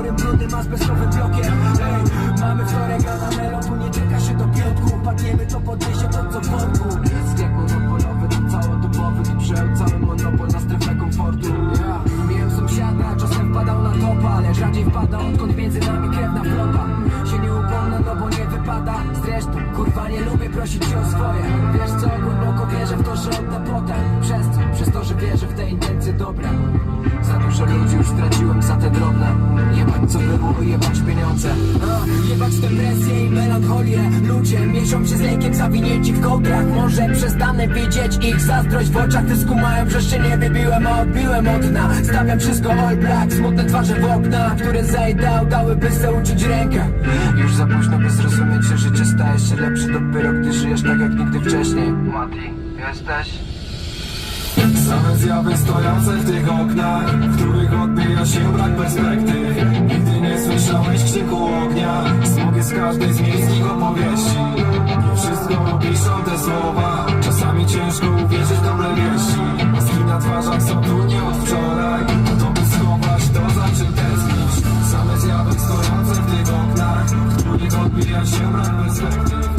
chorym, brudnym, azbestowym blokiem. Ej, mamy wtorek, a na melo tu nie czeka się do piątku. Padniemy to podniesie to co worku. Sklep monopolowy, to całodobowy przejął cały monopol na strefę komfortu. Ja. Miałem sąsiada, czasem wpadał na topa Ale rzadziej wpada, odkąd między nami krewna flota Się nie upomnę, no bo nie wypada. Zresztą, kurwa nie lubię prosić cię o swoje. Wiesz co, głęboko wierzę w to, że odda potem. Przez co? Przez to, że wierzę w te intencje dobre Za dużo ludzi już straciłem Było, jebać pieniądze. A, Jebać tę presję i melancholię. Ludzie mieszą się z lejkiem zawinięci w kołdrach Może przestanę widzieć ich zazdrość w oczach Ty skumają, że się nie wybiłem, a odbiłem od dna. Stawiam wszystko all black, smutne twarze w okna Które zajdał, dałyby se uczyć rękę. Już za późno by zrozumieć, że życie staje się lepsze Dopiero gdy żyjesz tak jak nigdy wcześniej. Mati, jesteś? Same zjawy stojące w tych oknach W których odbija się brak perspektyw z każdej z miejskich opowieści. Nie wszystko opiszą te słowa. Czasami ciężko uwierzyć w dobre wieści. Maski na twarzach są tu od wczoraj. To by schować to za czym tęsknisz Same zjawy stojące w tych oknach W których odbija się brak perspektyw